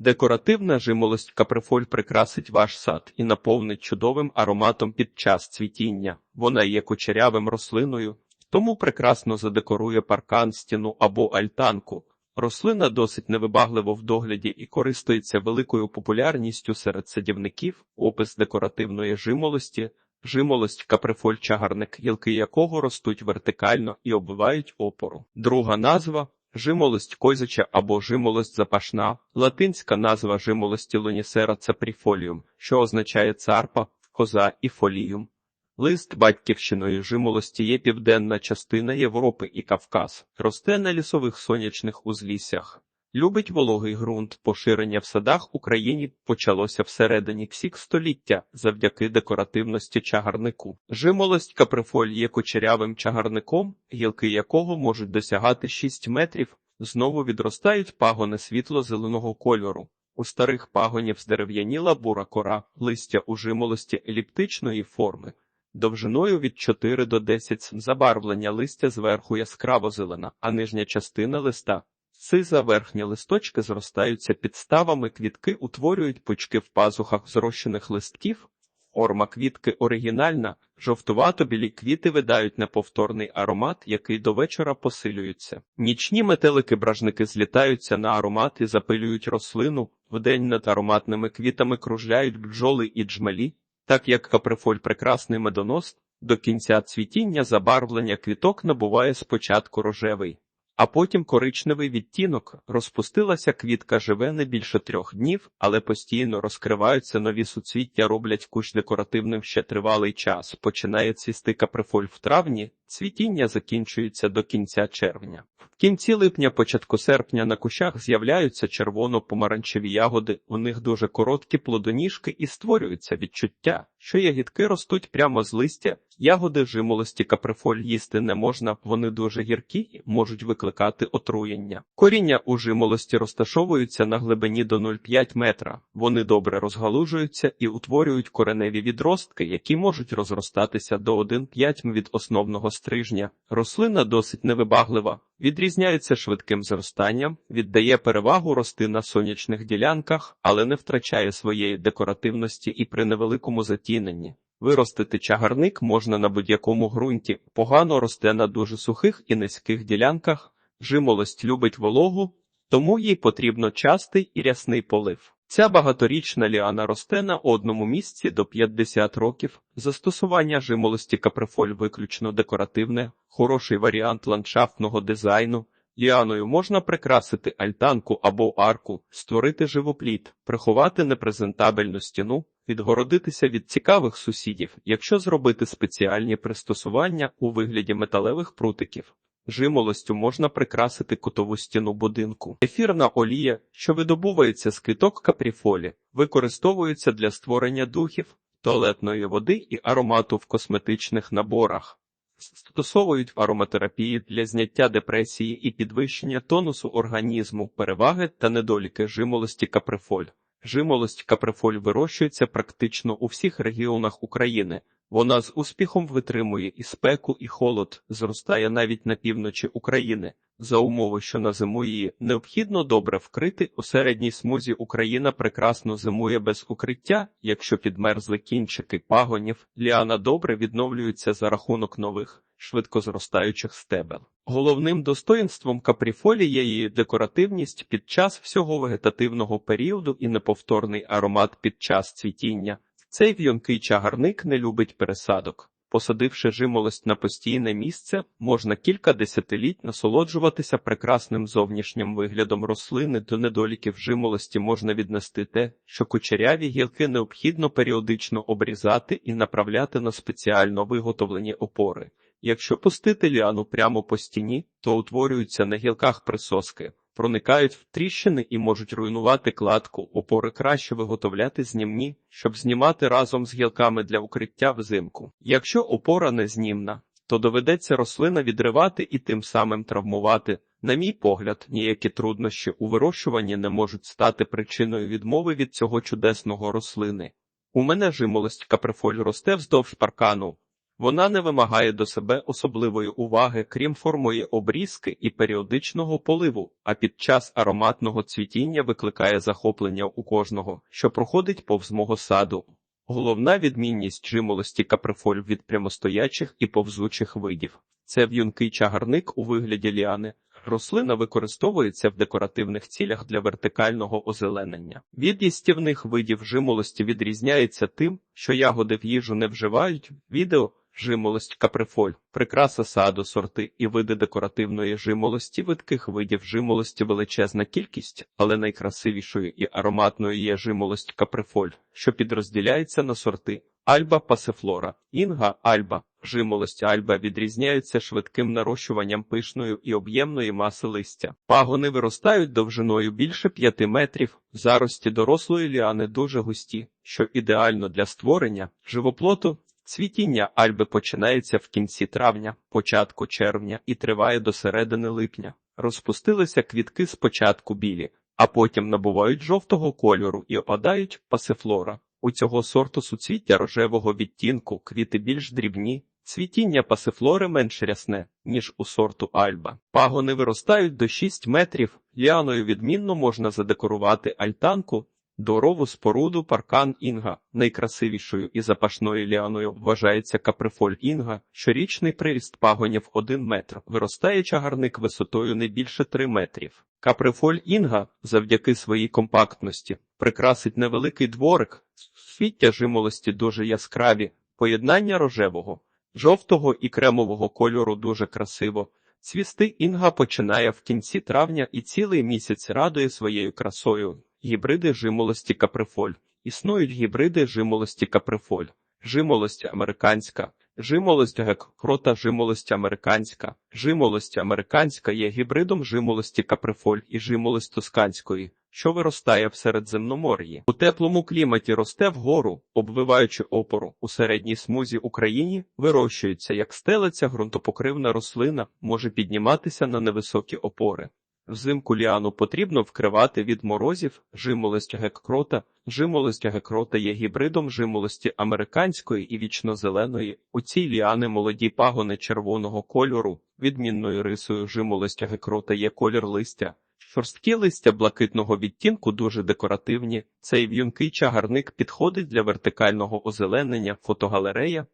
Декоративна жимолость каприфоль прикрасить ваш сад і наповнить чудовим ароматом під час цвітіння. Вона є кучерявим рослиною, тому прекрасно задекорує паркан, стіну або альтанку. Рослина досить невибагливо в догляді і користується великою популярністю серед садівників. Опис декоративної жимолості. Жимолость каприфоль чагарник, гілки якого ростуть вертикально і оббивають опору. Друга назва жимолость козяча або жимолость запашна, латинська назва жимолості лунісера цапріфоліум, що означає царпа, коза і фоліум. Лист батьківщиною жимолості є південна частина Європи і Кавказ, росте на лісових сонячних узліссях. Любить вологий ґрунт. Поширення в садах Україні почалося всередині ксік століття завдяки декоративності чагарнику. Жимолость каприфоль є кучерявим чагарником, гілки якого можуть досягати 6 метрів. Знову відростають пагони світло-зеленого кольору. У старих пагонів здерев'яніла бура кора, листя у жимолості еліптичної форми. Довжиною від 4 до 10 см. забарвлення листя зверху яскраво зелена, а нижня частина листа Сиза верхні листочки зростаються підставами, квітки утворюють пучки в пазухах зрощених листків. Орма квітки оригінальна, жовтувато-білі квіти видають неповторний аромат, який до вечора посилюється. Нічні метелики-бражники злітаються на аромат і запилюють рослину. Вдень над ароматними квітами кружляють бджоли і джмелі, так як каприфоль прекрасний медонос, до кінця цвітіння забарвлення квіток набуває спочатку рожевий а потім коричневий відтінок. Розпустилася квітка живе не більше трьох днів, але постійно розкриваються нові суцвіття, роблять кущ декоративним ще тривалий час. Починає цвісти каприфоль в травні, цвітіння закінчується до кінця червня. В кінці липня, початку серпня на кущах з'являються червоно-помаранчеві ягоди. У них дуже короткі плодоніжки і створюється відчуття, що ягідки ростуть прямо з листя. Ягоди жимолості каприфоль їсти не можна, вони дуже гіркі і можуть викликати отруєння. Коріння у жимолості розташовуються на глибині до 0,5 метра. Вони добре розгалужуються і утворюють кореневі відростки, які можуть розростатися до 1,5 м від основного стрижня. Рослина досить невибаглива, відрізняється швидким зростанням, віддає перевагу рости на сонячних ділянках, але не втрачає своєї декоративності і при невеликому затіненні. Виростити чагарник можна на будь-якому ґрунті, погано росте на дуже сухих і низьких ділянках, жимолость любить вологу, тому їй потрібно частий і рясний полив. Ця багаторічна ліана росте на одному місці до 50 років. Застосування жимолості каприфоль виключно декоративне, хороший варіант ландшафтного дизайну. Ліаною можна прикрасити альтанку або арку, створити живопліт, приховати непрезентабельну стіну, відгородитися від цікавих сусідів, якщо зробити спеціальні пристосування у вигляді металевих прутиків. Жимолостю можна прикрасити кутову стіну будинку. Ефірна олія, що видобувається з квіток капріфолі, використовується для створення духів, туалетної води і аромату в косметичних наборах. Застосовують в ароматерапії для зняття депресії і підвищення тонусу організму, переваги та недоліки жимолості каприфоль. Жимолость каприфоль вирощується практично у всіх регіонах України. Вона з успіхом витримує і спеку, і холод, зростає навіть на півночі України. За умови, що на зиму її необхідно добре вкрити, у середній смузі Україна прекрасно зимує без укриття, якщо підмерзли кінчики пагонів, ліана добре відновлюється за рахунок нових, швидко зростаючих стебел. Головним достоїнством капріфолі є її декоративність під час всього вегетативного періоду і неповторний аромат під час цвітіння. Цей в'йонкий чагарник не любить пересадок. Посадивши жимолость на постійне місце, можна кілька десятиліть насолоджуватися прекрасним зовнішнім виглядом рослини до недоліків жимолості можна віднести те, що кучеряві гілки необхідно періодично обрізати і направляти на спеціально виготовлені опори. Якщо пустити ліану прямо по стіні, то утворюються на гілках присоски проникають в тріщини і можуть руйнувати кладку. Опори краще виготовляти знімні, щоб знімати разом з гілками для укриття взимку. Якщо опора не знімна, то доведеться рослина відривати і тим самим травмувати. На мій погляд, ніякі труднощі у вирощуванні не можуть стати причиною відмови від цього чудесного рослини. У мене жимолость каприфоль росте вздовж паркану. Вона не вимагає до себе особливої уваги, крім формої обрізки і періодичного поливу, а під час ароматного цвітіння викликає захоплення у кожного, що проходить повз мого саду. Головна відмінність жимолості каприфоль від прямостоячих і повзучих видів. Це в'юнкий чагарник у вигляді ліани. Рослина використовується в декоративних цілях для вертикального озеленення. Від їстівних видів жимолості відрізняється тим, що ягоди в їжу не вживають. Відео жимолость каприфоль, прикраса саду, сорти і види декоративної жимолості видких видів жимолості величезна кількість, але найкрасивішою і ароматною є жимолость каприфоль, що підрозділяється на сорти Альба пасифлора, інга альба. Жимолость альба відрізняються швидким нарощуванням пишної і об'ємної маси листя. Пагони виростають довжиною більше 5 метрів, зарості дорослої ліани дуже густі, що ідеально для створення живоплоту. Цвітіння альби починається в кінці травня, початку червня і триває до середини липня. Розпустилися квітки спочатку білі, а потім набувають жовтого кольору і опадають пасифлора. У цього сорту суцвіття рожевого відтінку квіти більш дрібні, цвітіння пасифлори менш рясне, ніж у сорту альба. Пагони виростають до 6 метрів, ліаною відмінно можна задекорувати альтанку, дорову споруду паркан інга. Найкрасивішою і запашною ліаною вважається каприфоль інга, щорічний приріст пагонів 1 метр, виростає чагарник висотою не більше 3 метрів. Каприфоль інга, завдяки своїй компактності, прикрасить невеликий дворик, свіття жимолості дуже яскраві, поєднання рожевого, жовтого і кремового кольору дуже красиво. Цвісти інга починає в кінці травня і цілий місяць радує своєю красою. Гібриди жимолості каприфоль. Існують гібриди жимолості каприфоль, жимолость американська, жимолость геккрота, жимолость американська, жимолость американська є гібридом жимолості каприфоль і жимолость тосканської, що виростає в Середземномор'ї. У теплому кліматі росте вгору, обвиваючи опору. У середній смузі Україні вирощується як стелиця ґрунтопокривна рослина, може підніматися на невисокі опори. Взимку ліану потрібно вкривати від морозів, жимолость геккрота. Жимолость геккрота є гібридом жимолості американської і вічнозеленої. У цій ліани молоді пагони червоного кольору. Відмінною рисою жимолость геккрота є колір листя. Шорсткі листя блакитного відтінку дуже декоративні. Цей в'юнкий чагарник підходить для вертикального озеленення, фотогалерея.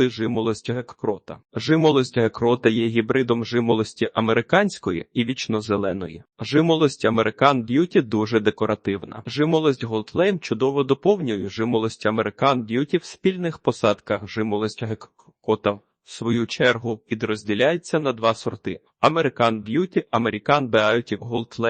Жимолость геккрота. Жимолость геккрота є гібридом жимолості американської і вічнозеленої. Жимолость American Beauty дуже декоративна. Жимолость Flame чудово доповнює жимолость American Beauty в спільних посадках. Жимолость геккрота в свою чергу підрозділяється на два сорти: American Beauty, American Beauty Gold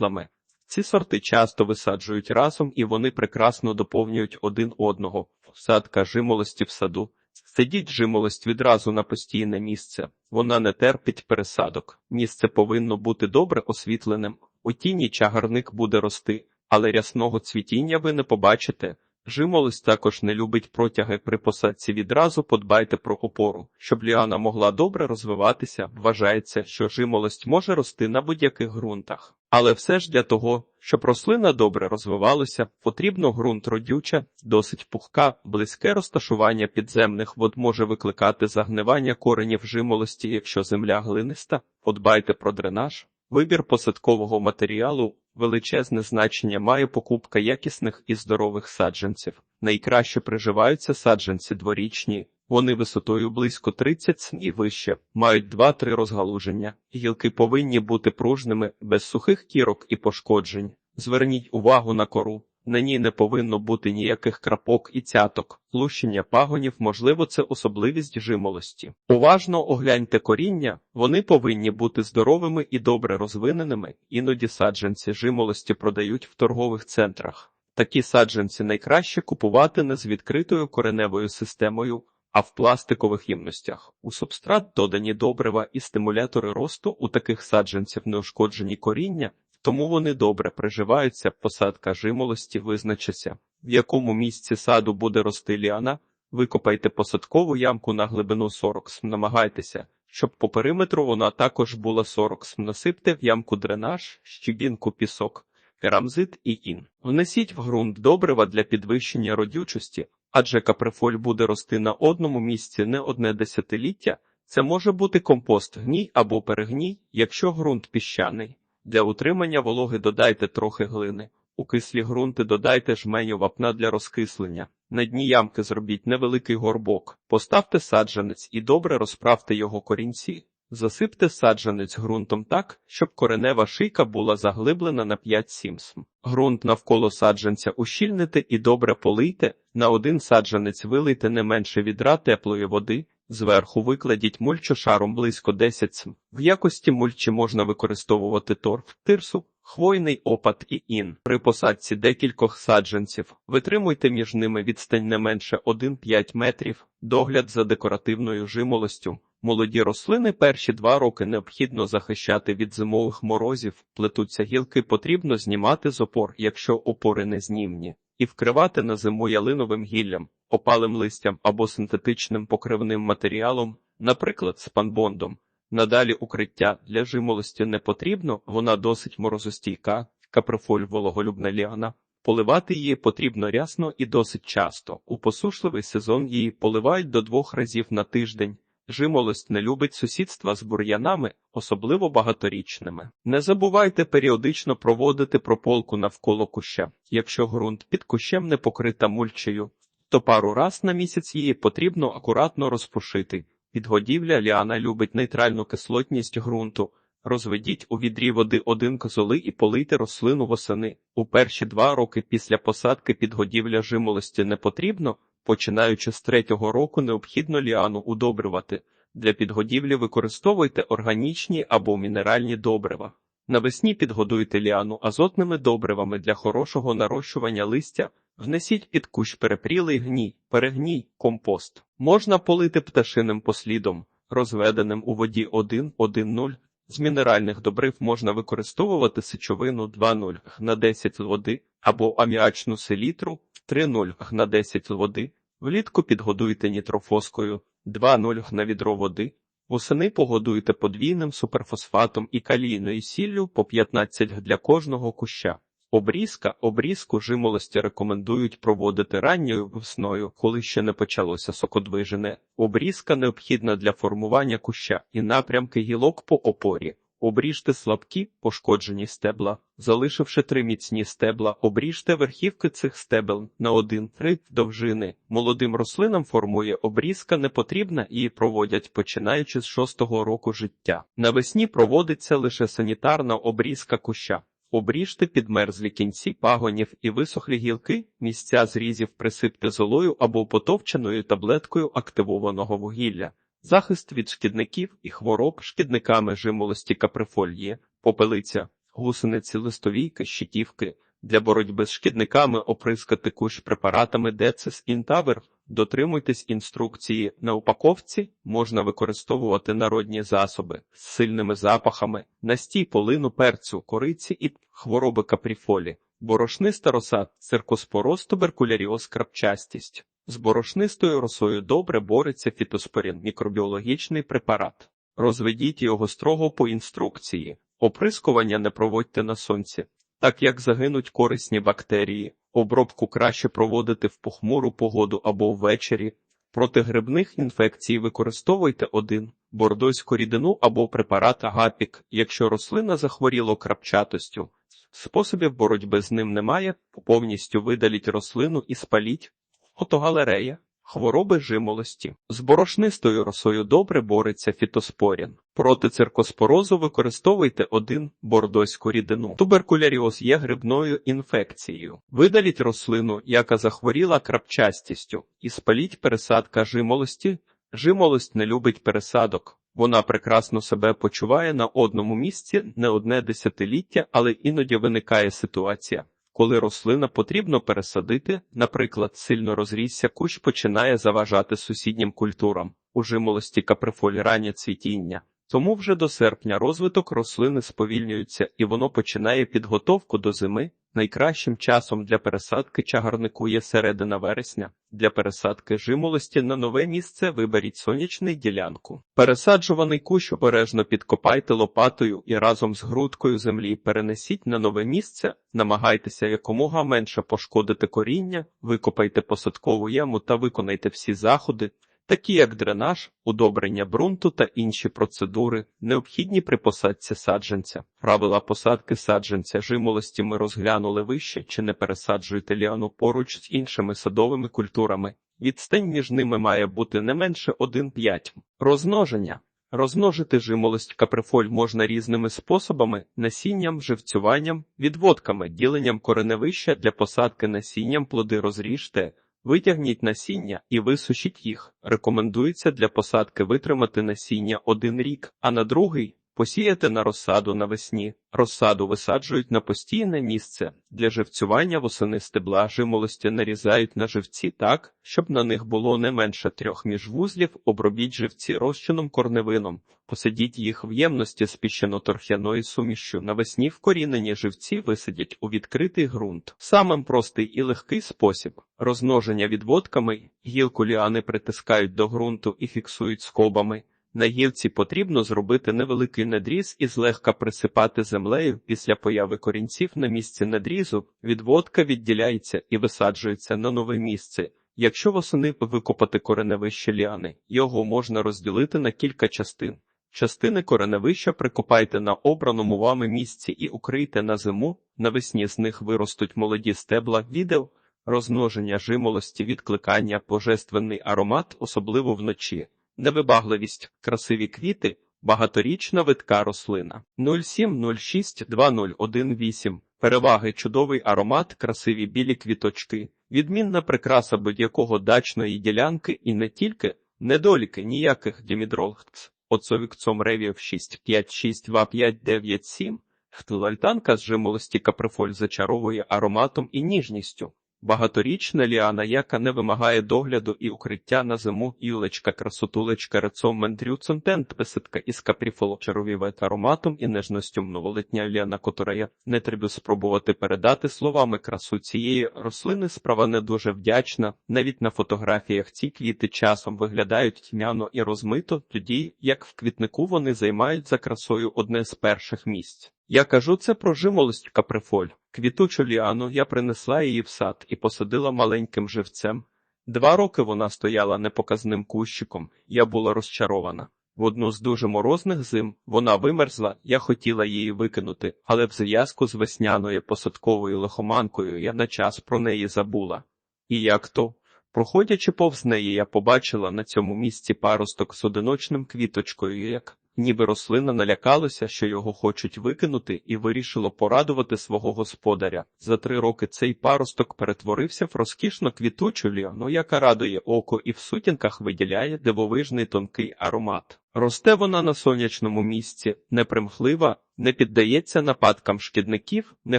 Flame. Ці сорти часто висаджують разом і вони прекрасно доповнюють один одного. Посадка жимолості в саду. Сидіть жимолость відразу на постійне місце. Вона не терпить пересадок. Місце повинно бути добре освітленим. У тіні чагарник буде рости, але рясного цвітіння ви не побачите. Жимолость також не любить протяги при посадці відразу подбайте про опору. Щоб ліана могла добре розвиватися, вважається, що жимолость може рости на будь-яких ґрунтах. Але все ж для того, щоб рослина добре розвивалася, потрібно ґрунт родюча, досить пухка, близьке розташування підземних вод може викликати загнивання коренів жимолості, якщо земля глиниста, подбайте про дренаж. Вибір посадкового матеріалу величезне значення має покупка якісних і здорових саджанців. Найкраще приживаються саджанці дворічні, вони висотою близько 30 см і вище, мають 2-3 розгалуження. Гілки повинні бути пружними, без сухих кірок і пошкоджень. Зверніть увагу на кору. На ній не повинно бути ніяких крапок і цяток. Лущення пагонів, можливо, це особливість жимолості. Уважно огляньте коріння, вони повинні бути здоровими і добре розвиненими, іноді саджанці жимолості продають в торгових центрах. Такі саджанці найкраще купувати не з відкритою кореневою системою, а в пластикових ємностях. У субстрат додані добрива і стимулятори росту у таких саджанців неушкоджені коріння, тому вони добре приживаються, посадка жимолості визначиться, в якому місці саду буде рости ліана, викопайте посадкову ямку на глибину 40 см, намагайтеся, щоб по периметру вона також була 40 см, насипте в ямку дренаж, щебінку пісок, керамзит і ін. Внесіть в ґрунт добрива для підвищення родючості, адже каприфоль буде рости на одному місці не одне десятиліття. Це може бути компост, гній або перегній, якщо ґрунт піщаний. Для утримання вологи додайте трохи глини. У кислі ґрунти додайте жменю вапна для розкислення. На дні ямки зробіть невеликий горбок, поставте саджанець і добре розправте його корінці. Засипте саджанець ґрунтом так, щоб коренева шийка була заглиблена на 5-7 см. Ґрунт навколо саджанця ущільните і добре полийте, на один саджанець вилийте не менше відра теплої води, зверху викладіть мульчу шаром близько 10 см. В якості мульчі можна використовувати торф, тирсу, хвойний опад і ін. При посадці декількох саджанців витримуйте між ними відстань не менше 1-5 метрів, догляд за декоративною жимолостю. Молоді рослини перші два роки необхідно захищати від зимових морозів, плетуться гілки потрібно знімати з опор, якщо опори не знімні, і вкривати на зиму ялиновим гіллям, опалим листям або синтетичним покривним матеріалом, наприклад, спанбондом. Надалі укриття для жимолості не потрібно, вона досить морозостійка, капрофоль вологолюбна ліана. Поливати її потрібно рясно і досить часто. У посушливий сезон її поливають до двох разів на тиждень. Жимолость не любить сусідства з бур'янами, особливо багаторічними. Не забувайте періодично проводити прополку навколо куща. Якщо ґрунт під кущем не покрита мульчею, то пару раз на місяць її потрібно акуратно розпушити. Підгодівля ліана любить нейтральну кислотність ґрунту. Розведіть у відрі води один козоли і полийте рослину восени. У перші два роки після посадки підгодівля жимолості не потрібно, починаючи з третього року необхідно ліану удобрювати. Для підгодівлі використовуйте органічні або мінеральні добрива. Навесні підгодуйте ліану азотними добривами для хорошого нарощування листя, внесіть під кущ перепрілий гній, перегній, компост. Можна полити пташиним послідом, розведеним у воді 1-1-0. З мінеральних добрив можна використовувати сечовину 2,0 на 10 води або аміачну селітру 3,0 на 10 води. Влітку підгодуйте нітрофоскою 2,0 на відро води. Восени погодуйте подвійним суперфосфатом і калійною сіллю по 15 для кожного куща. Обрізка, обрізку жимолості рекомендують проводити ранньою весною, коли ще не почалося сокодвижене. Обрізка необхідна для формування куща і напрямки гілок по опорі. Обріжте слабкі, пошкоджені стебла, залишивши три міцні стебла, обріжте верхівки цих стебел на один-три довжини. Молодим рослинам формує обрізка не потрібна і проводять починаючи з шостого року життя. Навесні проводиться лише санітарна обрізка куща. Обріжте підмерзлі кінці пагонів і висохлі гілки, місця зрізів присипте золою або потовченою таблеткою активованого вугілля. Захист від шкідників і хвороб шкідниками жимолості каприфольї, попелиця, гусениці листовійки, щитівки. Для боротьби з шкідниками оприскати кущ препаратами Децис Інтавер. Дотримуйтесь інструкції. На упаковці можна використовувати народні засоби з сильними запахами, настій полину перцю, кориці і хвороби капріфолі, борошниста роса, циркоспороз, туберкуляріоз, крапчастість. З борошнистою росою добре бореться фітоспорін, мікробіологічний препарат. Розведіть його строго по інструкції. Оприскування не проводьте на сонці, так як загинуть корисні бактерії. Обробку краще проводити в похмуру погоду або ввечері. Проти грибних інфекцій використовуйте один бордоську рідину або препарат агапік, якщо рослина захворіла крапчатостю. Способів боротьби з ним немає, повністю видаліть рослину і спаліть. Фотогалерея. Хвороби жимолості. З борошнистою росою добре бореться фітоспорін. Проти циркоспорозу використовуйте один бордоську рідину. Туберкуляріоз є грибною інфекцією. Видаліть рослину, яка захворіла крапчастістю, і спаліть пересадка жимолості. Жимолость не любить пересадок. Вона прекрасно себе почуває на одному місці не одне десятиліття, але іноді виникає ситуація. Коли рослина потрібно пересадити, наприклад, сильно розрісся кущ починає заважати сусіднім культурам, у жимолості каприфолі цвітіння. Тому вже до серпня розвиток рослини сповільнюється і воно починає підготовку до зими. Найкращим часом для пересадки чагарнику є середина вересня. Для пересадки жимолості на нове місце виберіть сонячну ділянку. Пересаджуваний кущ обережно підкопайте лопатою і разом з грудкою землі перенесіть на нове місце, намагайтеся якомога менше пошкодити коріння, викопайте посадкову яму та виконайте всі заходи, такі як дренаж, удобрення ґрунту та інші процедури, необхідні при посадці саджанця. Правила посадки саджанця жимолості ми розглянули вище, чи не пересаджуйте ліану поруч з іншими садовими культурами. Відстань між ними має бути не менше 1,5. Розмноження. Розмножити жимолость каприфоль можна різними способами: насінням, живцюванням, відводками, діленням кореневища для посадки насінням плоди розріжте, витягніть насіння і висушіть їх. Рекомендується для посадки витримати насіння один рік, а на другий посіяти на розсаду навесні. Розсаду висаджують на постійне місце. Для живцювання восени стебла жимолості нарізають на живці так, щоб на них було не менше трьох міжвузлів, обробіть живці розчином корневином. Посадіть їх в ємності з піщано-торфяною сумішю. Навесні вкорінені живці висадять у відкритий ґрунт. Самим простий і легкий спосіб розмноження відводками, гілку ліани притискають до ґрунту і фіксують скобами. На гілці потрібно зробити невеликий надріз і злегка присипати землею. Після появи корінців на місці надрізу відводка відділяється і висаджується на нове місце. Якщо восени викопати кореневище ліани, його можна розділити на кілька частин. Частини кореневища прикопайте на обраному вами місці і укрийте на зиму. Навесні з них виростуть молоді стебла, відео, розмноження жимолості, відкликання, божественний аромат, особливо вночі. Невибагливість, красиві квіти, багаторічна витка рослина. 07062018. Переваги, чудовий аромат, красиві білі квіточки, відмінна прикраса будь-якого дачної ділянки і не тільки, недоліки ніяких дімідролгц. Оцовікцом ревів 6562597. Хтилальтанка з жимолості каприфоль зачаровує ароматом і ніжністю. Багаторічна ліана, яка не вимагає догляду і укриття на зиму, юлечка, красотулечка, рецом мендрюцентент, песитка із капріфоло чаровіве ароматом і нежністю новолетня ліана, котра не треба спробувати передати словами красу цієї рослини. Справа не дуже вдячна. Навіть на фотографіях ці квіти часом виглядають тьмяно і розмито, тоді як в квітнику вони займають за красою одне з перших місць. Я кажу це про жимолость каприфоль. Квітучу ліану я принесла її в сад і посадила маленьким живцем. Два роки вона стояла непоказним кущиком, я була розчарована. В одну з дуже морозних зим вона вимерзла, я хотіла її викинути, але в зв'язку з весняною посадковою лихоманкою я на час про неї забула. І як то, проходячи повз неї, я побачила на цьому місці паросток з одиночним квіточкою, як ніби рослина налякалася, що його хочуть викинути, і вирішило порадувати свого господаря. За три роки цей паросток перетворився в розкішно квітучу ліану, яка радує око і в сутінках виділяє дивовижний тонкий аромат. Росте вона на сонячному місці, непримхлива, не піддається нападкам шкідників, не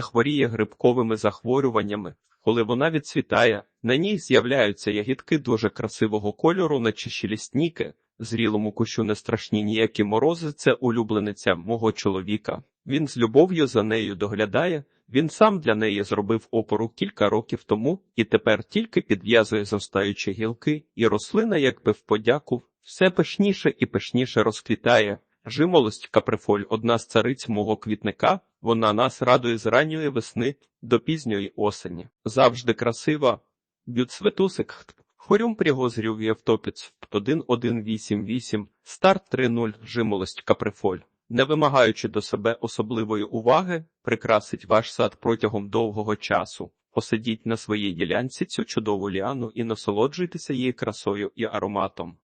хворіє грибковими захворюваннями. Коли вона відцвітає, на ній з'являються ягідки дуже красивого кольору, наче щелісніки. Зрілому кущу не страшні ніякі морози, це улюблениця мого чоловіка. Він з любов'ю за нею доглядає. Він сам для неї зробив опору кілька років тому і тепер тільки підв'язує зростаючі гілки, і рослина, якби в подяку, все пишніше і пишніше розквітає. Жимолость каприфоль одна з цариць мого квітника. Вона нас радує з ранньої весни до пізньої осені. Завжди красива. Бюцветусик. Хорюм пригозрів Євтопіц 1188, старт 3.0, жимолость каприфоль. Не вимагаючи до себе особливої уваги, прикрасить ваш сад протягом довгого часу. Посидіть на своїй ділянці цю чудову ліану і насолоджуйтеся її красою і ароматом.